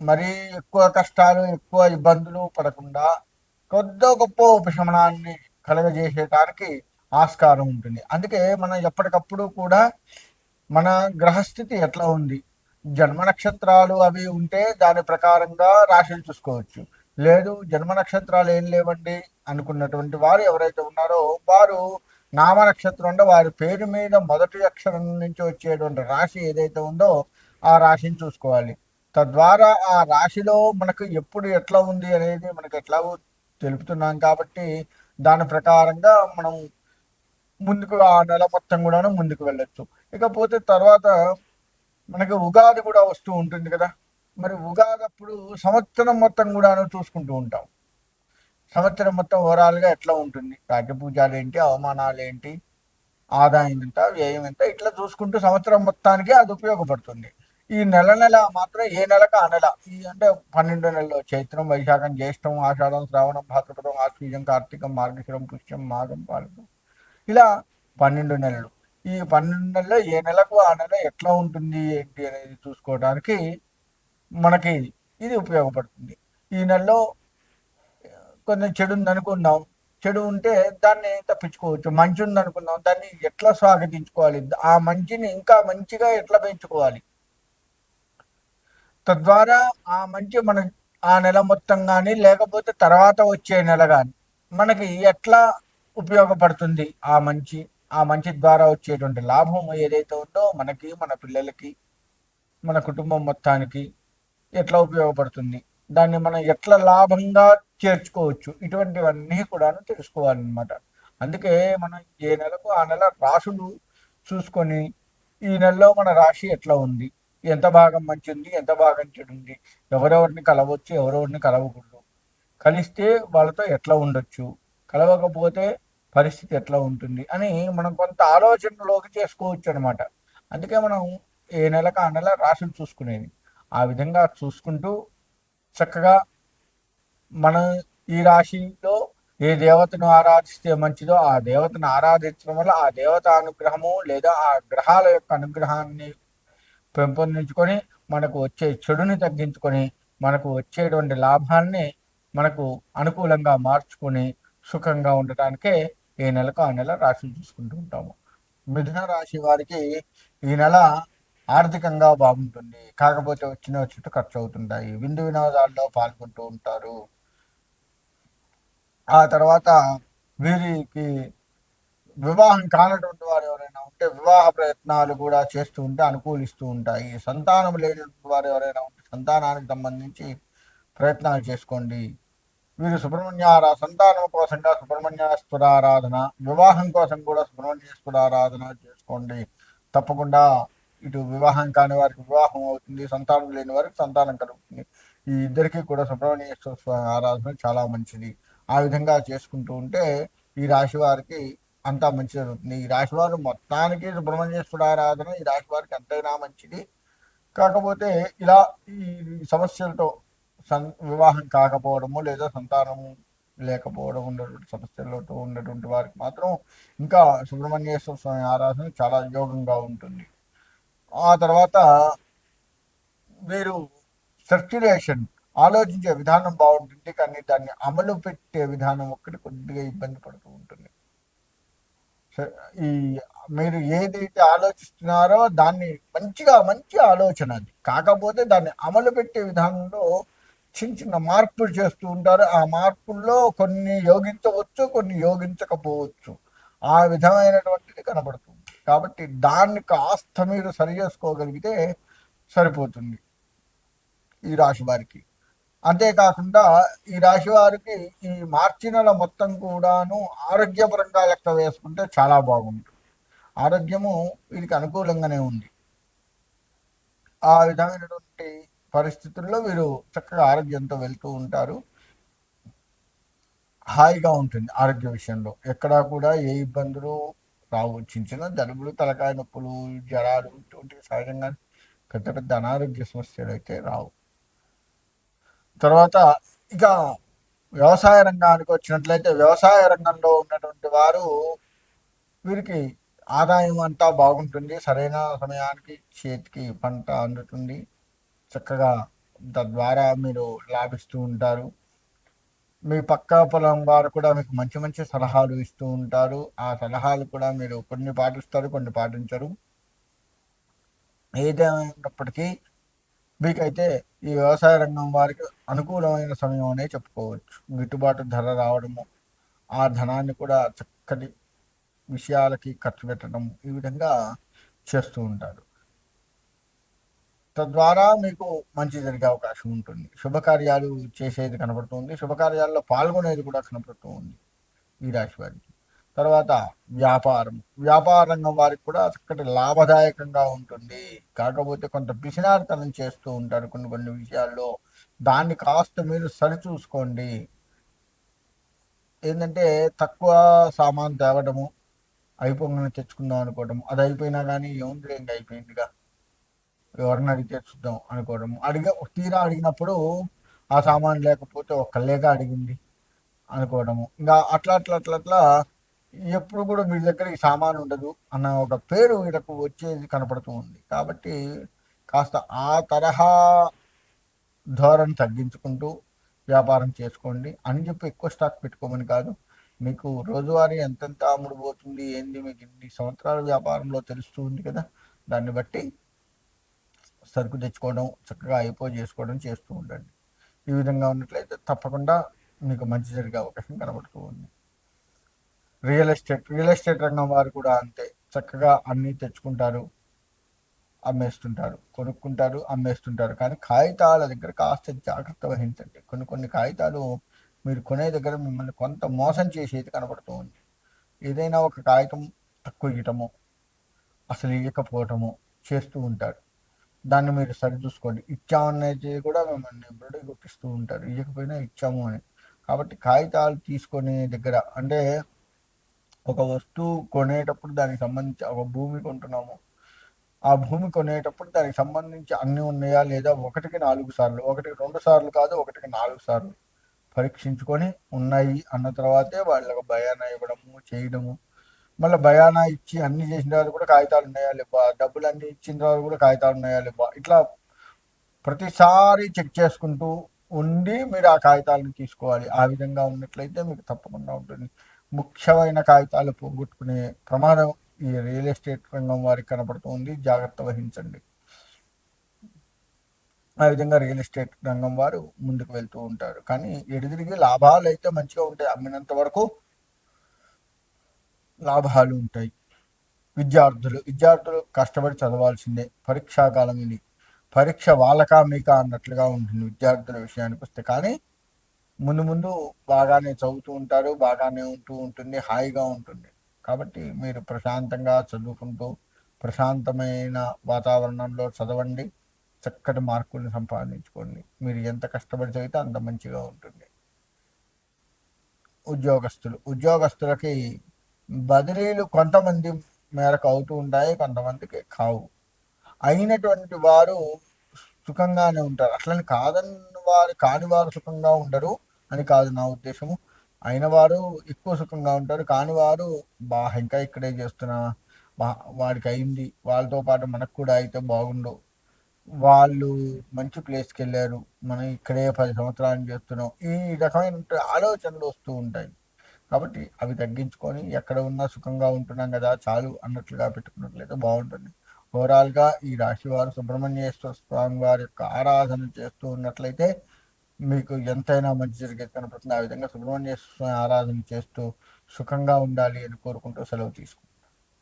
మరీ ఎక్కువ కష్టాలు ఎక్కువ ఇబ్బందులు పడకుండా కొద్ది గొప్ప ఉపశమనాన్ని కలగజేసేటానికి ఆస్కారం ఉంటుంది. అందుకే మనం ఎప్పటికప్పుడు కూడా మన గ్రహస్థితి ఎట్లా ఉంది? జన్మ నక్షత్రాలు అవి ఉంటే దాని ప్రకారంగా రాశిని చూసుకోవచ్చు. లేదు జన్మ నక్షత్రాలు ఏం లేవండి అనుకున్నటువంటి వారు ఎవరైతే ఉన్నారో వారు నామ నక్షత్రం అంటే వారి పేరు మీద మొదటి అక్షరం నుంచి వచ్చేటువంటి రాశి ఏదైతే ఉందో ఆ రాశిని చూసుకోవాలి. తద్వారా ఆ రాశిలో మనకు ఎప్పుడు ఎట్లా ఉంది అనేది మనకు ఎట్లా తెలుపుతున్నాం కాబట్టి దాని ప్రకారంగా మనం ముందుకు ఆ నెల మొత్తం కూడాను ముందుకు వెళ్ళొచ్చు. ఇకపోతే తర్వాత మనకి ఉగాది కూడా వస్తూ ఉంటుంది కదా. మరి ఉగాది అప్పుడు సంవత్సరం మొత్తం కూడాను చూసుకుంటూ ఉంటాం. సంవత్సరం మొత్తం ఓవరాల్గా ఎట్లా ఉంటుంది? రాజ్యపూజాలు ఏంటి? అవమానాలు ఏంటి? ఆదాయం ఎంత? వ్యయం ఎంత? ఇట్లా చూసుకుంటూ సంవత్సరం మొత్తానికి అది ఉపయోగపడుతుంది. ఈ నెల నెల మాత్రం ఏ నెలకు ఆ నెల. ఈ అంటే పన్నెండు నెలలు చైత్రం వైశాఖం జ్యేష్టం ఆషాఢం శ్రావణం భాద్రపదం ఆశ్వీజం కార్తీకం మార్గశిరం పుష్యం మాఘం పాలకం. ఇలా పన్నెండు నెలలు. ఈ పన్నెండు నెలల్లో ఏ నెలకు ఆ నెల ఎట్లా ఉంటుంది ఏంటి అనేది చూసుకోవడానికి మనకి ఇది ఉపయోగపడుతుంది. ఈ నెలలో కొంచెం చెడు ఉంది చెడు ఉంటే దాన్ని తప్పించుకోవచ్చు. మంచి ఉంది అనుకుందాం దాన్ని ఎట్లా స్వాగతించుకోవాలి? ఆ మంచిని ఇంకా మంచిగా ఎట్లా పెంచుకోవాలి? తద్వారా ఆ మంచి మన ఆ నెల మొత్తం కానీ లేకపోతే తర్వాత వచ్చే నెల కానీ మనకి ఎట్లా ఉపయోగపడుతుంది ఆ మంచి ఆ మంచి ద్వారా వచ్చేటువంటి లాభం ఏదైతే ఉందో మనకి మన పిల్లలకి మన కుటుంబం మొత్తానికి ఎట్లా ఉపయోగపడుతుంది దాన్ని మనం ఎట్లా లాభంగా చేర్చుకోవచ్చు ఇటువంటివన్నీ కూడా తెలుసుకోవాలన్నమాట. అందుకే మనం ఏ నెలకు ఆ నెల రాసులు చూసుకొని ఈ నెలలో మన రాశి ఎట్లా ఉంది ఎంత భాగం మంచి ఉంది ఎంత భాగం చెడు ఉంది ఎవరెవరిని కలవచ్చు ఎవరెవరిని కలవకూడదు. కలిస్తే వాళ్ళతో ఎట్లా ఉండొచ్చు? కలవకపోతే పరిస్థితి ఎట్లా ఉంటుంది? అని మనం కొంత ఆలోచనలోకి చేసుకోవచ్చు అనమాట అందుకే మనం ఏ నెలకు ఆ నెల రాశులు చూసుకునేది. ఆ విధంగా చూసుకుంటూ చక్కగా మన ఈ రాశిలో ఏ దేవతను ఆరాధిస్తే మంచిదో ఆ దేవతను ఆరాధించడం వల్ల ఆ దేవత అనుగ్రహము లేదా ఆ గ్రహాల యొక్క అనుగ్రహాన్ని పెంపొందించుకొని మనకు వచ్చే చెడుని తగ్గించుకొని మనకు వచ్చేటువంటి లాభాన్ని మనకు అనుకూలంగా మార్చుకొని సుఖంగా ఉండటానికే ఈ నెలకు ఆ నెల రాశులు చూసుకుంటూ ఉంటాము. మిథున రాశి వారికి ఈ నెల ఆర్థికంగా బాగుంటుంది. కాకపోతే వచ్చిన చుట్టూ ఖర్చు అవుతుంటాయి. విందు వినోదాల్లో పాల్గొంటూ ఉంటారు. ఆ తర్వాత వీరికి వివాహం కానటువంటి ఉంటే వివాహ ప్రయత్నాలు కూడా చేస్తూ ఉంటే అనుకూలిస్తూ ఉంటాయి. సంతానం లేని వారు ఎవరైనా ఉంటే సంతానానికి సంబంధించి ప్రయత్నాలు చేసుకోండి. వీరు సుబ్రహ్మణ్యారా సంతానం కోసంగా సుబ్రహ్మణ్యేశ్వర ఆరాధన వివాహం కోసం కూడా సుబ్రహ్మణ్యేశ్వర ఆరాధన చేసుకోండి. తప్పకుండా ఇటు వివాహం కాని వారికి వివాహం అవుతుంది. సంతానం లేని వారికి సంతానం కలుగుతుంది. ఈ ఇద్దరికి కూడా సుబ్రహ్మణ్యేశ్వర స్వామి ఆరాధన చాలా మంచిది. ఆ విధంగా చేసుకుంటూ ఉంటే ఈ రాశి వారికి అంతా మంచి జరుగుతుంది. ఈ రాశి వారు మొత్తానికి సుబ్రహ్మణ్యేశ్వర ఆరాధన ఈ రాశి వారికి ఎంతైనా మంచిది. కాకపోతే ఇలా ఈ సమస్యలతో సన్ వివాహం కాకపోవడము లేదా సంతానము లేకపోవడం ఉన్నటువంటి సమస్యలతో ఉన్నటువంటి వారికి మాత్రం ఇంకా సుబ్రహ్మణ్యేశ్వర స్వామి ఆరాధన చాలా యోగంగా ఉంటుంది. ఆ తర్వాత మీరు సర్క్యులేషన్ ఆలోచించే విధానం బాగుంటుంది. కానీ దాన్ని అమలు పెట్టే విధానం ఒక్కటి కొద్దిగా ఇబ్బంది పడుతూ ఉంటుంది. ఈ మీరు ఏదైతే ఆలోచిస్తున్నారో దాన్ని మంచిగా మంచి ఆలోచన అది. కాకపోతే దాన్ని అమలు పెట్టే విధానంలో చిన్న చిన్న మార్పులు చేస్తూ ఉంటారు. ఆ మార్పుల్లో కొన్ని యోగించవచ్చు కొన్ని యోగించకపోవచ్చు. ఆ విధమైనటువంటిది కనబడుతుంది. కాబట్టి దాన్ని కాస్త మీరు సరి చేసుకోగలిగితే సరిపోతుంది ఈ రాశి వారికి. అంతేకాకుండా ఈ రాశి వారికి ఈ మార్చి నెల మొత్తం కూడాను ఆరోగ్యపరంగా లెక్క వేసుకుంటే చాలా బాగుంటుంది ఆరోగ్యము వీరికి అనుకూలంగానే ఉంది. ఆ విధమైనటువంటి పరిస్థితుల్లో వీరు చక్కగా ఆరోగ్యంతో వెళ్తూ ఉంటారు. హాయిగా ఉంటుంది ఆరోగ్య విషయంలో. ఎక్కడా కూడా ఏ ఇబ్బందులు రావు. చిన్న చిన్న జలుబులు తలకాయ నొప్పులు జ్వరాలు ఇటువంటివి సహజంగా పెద్ద పెద్ద అనారోగ్య సమస్యలు అయితే రావు. తర్వాత ఇక వ్యవసాయ రంగానికి వచ్చినట్లయితే వ్యవసాయ రంగంలో ఉన్నటువంటి వారు వీరికి ఆదాయం అంతా బాగుంటుంది. సరైన సమయానికి చేతికి పంట అందుతుంది. చక్కగా తద్వారా మీరు లాభిస్తూ ఉంటారు. మీ పక్క పొలం వారు కూడా మీకు మంచి మంచి సలహాలు ఇస్తూ ఉంటారు. ఆ సలహాలు కూడా మీరు కొన్ని పాటిస్తారు కొన్ని పాటించరు. ఏదైనప్పటికీ మీకైతే ఈ వ్యవసాయ రంగం వారికి అనుకూలమైన సమయం అనే చెప్పుకోవచ్చు. గిట్టుబాటు ధర రావడము ఆ ధనాన్ని కూడా చక్కటి విషయాలకి ఖర్చు పెట్టడం ఈ విధంగా చేస్తూ ఉంటారు. తద్వారా మీకు మంచి జరిగే అవకాశం ఉంటుంది. శుభకార్యాలు చేసేది కనబడుతుంది శుభకార్యాల్లో పాల్గొనేది కూడా కనబడుతూ ఉంది ఈ రాశి వారికి. తర్వాత వ్యాపారం. వ్యాపార రంగం వారికి కూడా చక్కటి లాభదాయకంగా ఉంటుంది. కాకపోతే కొంత పిసినారితనం చేస్తూ ఉంటారు కొన్ని కొన్ని విషయాల్లో. దాన్ని కాస్త మీరు సరిచూసుకోండి. ఏంటంటే తక్కువ సామాన్ తేవడము అయిపోగానే తెచ్చుకుందాం అనుకోవడం అది అయిపోయినా కానీ ఏముంది ఇంకా అయిపోయిందిగా. ఎవరిని అడిగి తెచ్చుద్దాం అనుకోవడం. అడిగే తీరా అడిగినప్పుడు ఆ సామాన్ లేకపోతే ఒక్కళ్ళేగా అడిగింది అనుకోవడము. ఇంకా అట్లా అట్లా అట్లా అట్లా ఎప్పుడు కూడా వీడి దగ్గర ఈ సామాన్ ఉండదు అన్న ఒక పేరు వీళ్ళకు వచ్చేది కనపడుతూ ఉంది. కాబట్టి కాస్త ఆ తరహా ధోరణి తగ్గించుకుంటూ వ్యాపారం చేసుకోండి అని చెప్పి ఎక్కువ స్టాక్ పెట్టుకోమని కాదు. మీకు రోజువారీ ఎంతెంత అమ్ముడు పోతుంది ఏంది మీకు ఇన్ని సంవత్సరాల వ్యాపారంలో తెలుస్తూ ఉంది కదా. దాన్ని బట్టి సరుకు తెచ్చుకోవడం చక్కగా అయిపో చేసుకోవడం చేస్తూ ఉండండి. ఈ విధంగా ఉన్నట్లయితే తప్పకుండా మీకు మంచి జరిగే అవకాశం కనబడుతూ ఉంది. రియల్ ఎస్టేట్ రియల్ ఎస్టేట్ రంగం వారు కూడా అంతే. చక్కగా అన్నీ తెచ్చుకుంటారు అమ్మేస్తుంటారు కొనుక్కుంటారు అమ్మేస్తుంటారు. కానీ కాగితాల దగ్గర కాస్త జాగ్రత్త వహించండి. కొన్ని కొన్ని కాగితాలు మీరు కొనే దగ్గర మిమ్మల్ని కొంత మోసం చేసేది కనబడుతూ ఉంది. ఏదైనా ఒక కాగితం తక్కువ ఇవ్వటము అసలు ఇవ్వకపోవటము చేస్తూ ఉంటారు. దాన్ని మీరు సరిచూసుకోండి. ఇచ్చామనేది కూడా మిమ్మల్ని బురుడి గుర్తిస్తూ ఉంటారు. ఇవ్వకపోయినా ఇచ్చాము అని. కాబట్టి కాగితాలు తీసుకునే దగ్గర అంటే ఒక వస్తువు కొనేటప్పుడు దానికి సంబంధించి ఒక భూమి కొంటున్నాము. ఆ భూమి కొనేటప్పుడు దానికి సంబంధించి అన్నీ ఉన్నాయా లేదా ఒకటికి నాలుగు సార్లు ఒకటికి రెండు సార్లు కాదు ఒకటికి నాలుగు సార్లు పరీక్షించుకొని ఉన్నాయి అన్న తర్వాతే వాళ్ళకు భయాన ఇవ్వడము చేయడము. మళ్ళీ బయానా ఇచ్చి అన్ని చేసిన తర్వాత కూడా కాగితాలు ఉన్నాయా లేవా? డబ్బులు అన్ని ఇచ్చిన తర్వాత కూడా కాగితాలు ఉన్నాయా లేవా? ఇట్లా ప్రతిసారి చెక్ చేసుకుంటూ ఉండి మీరు ఆ కాగితాలను తీసుకోవాలి. ఆ విధంగా ఉన్నట్లయితే మీకు తప్పకుండా ఉంటుంది. ముఖ్యమైన కాగితాలు పోగొట్టుకునే ప్రమాదం ఈ రియల్ ఎస్టేట్ రంగం వారికి కనపడుతుంది జాగ్రత్త వహించండి. ఆ విధంగా రియల్ ఎస్టేట్ రంగం వారు ముందుకు వెళ్తూ ఉంటారు. కానీ ఎడిదిరిగి లాభాలు అయితే మంచిగా ఉంటాయి. అమ్మినంత వరకు లాభాలు ఉంటాయి. విద్యార్థులు విద్యార్థులు కష్టపడి చదవాల్సిందే. పరీక్షాకాలం ఇది. పరీక్ష వాళ్ళకా మీకా అన్నట్లుగా ఉంటుంది విద్యార్థుల విషయానికి వస్తే. కానీ ముందు ముందు బాగానే చదువుతూ ఉంటారు బాగానే ఉంటూ ఉంటుంది హాయిగా ఉంటుంది. కాబట్టి మీరు ప్రశాంతంగా చదువుకుంటూ ప్రశాంతమైన వాతావరణంలో చదవండి చక్కటి మార్కుల్ని సంపాదించుకోండి. మీరు ఎంత కష్టపడి చదివితే అంత మంచిగా ఉంటుంది. ఉద్యోగస్తులు ఉద్యోగస్తులకి బదిలీలు కొంతమంది మేరకు అవుతూ ఉంటాయి కొంతమందికి కావు. అయినటువంటి వారు సుఖంగానే ఉంటారు. అట్లని కాదని వారు కాని వారు సుఖంగా ఉండరు. అని కాదు నా ఉద్దేశము. అయిన వారు ఎక్కువ సుఖంగా ఉంటారు. కాని వారు బా ఇంకా ఇక్కడే చేస్తున్నా వాడికి అయింది వాళ్ళతో పాటు మనకు కూడా అయితే బాగుండు. వాళ్ళు మంచి ప్లేస్కి వెళ్ళారు. మనం ఇక్కడే పది సంవత్సరాలు చేస్తున్నాం. ఈ రకమైన ఆలోచనలు వస్తూ ఉంటాయి. కాబట్టి అవి తగ్గించుకొని ఎక్కడ ఉన్నా సుఖంగా ఉంటున్నాం కదా చాలు అన్నట్లుగా పెట్టుకున్నట్లయితే బాగుంటుంది. ఓవరాల్గా ఈ రాశి వారు సుబ్రహ్మణ్యేశ్వర స్వామి వారి యొక్క ఆరాధన చేస్తూ ఉన్నట్లయితే మీకు ఎంతైనా మంచి జరిగేది కనపడుతుంది. ఆ విధంగా సుబ్రహ్మణ్య స్వామి ఆరాధన చేస్తూ సుఖంగా ఉండాలి అని కోరుకుంటూ సెలవు తీసుకుంటాం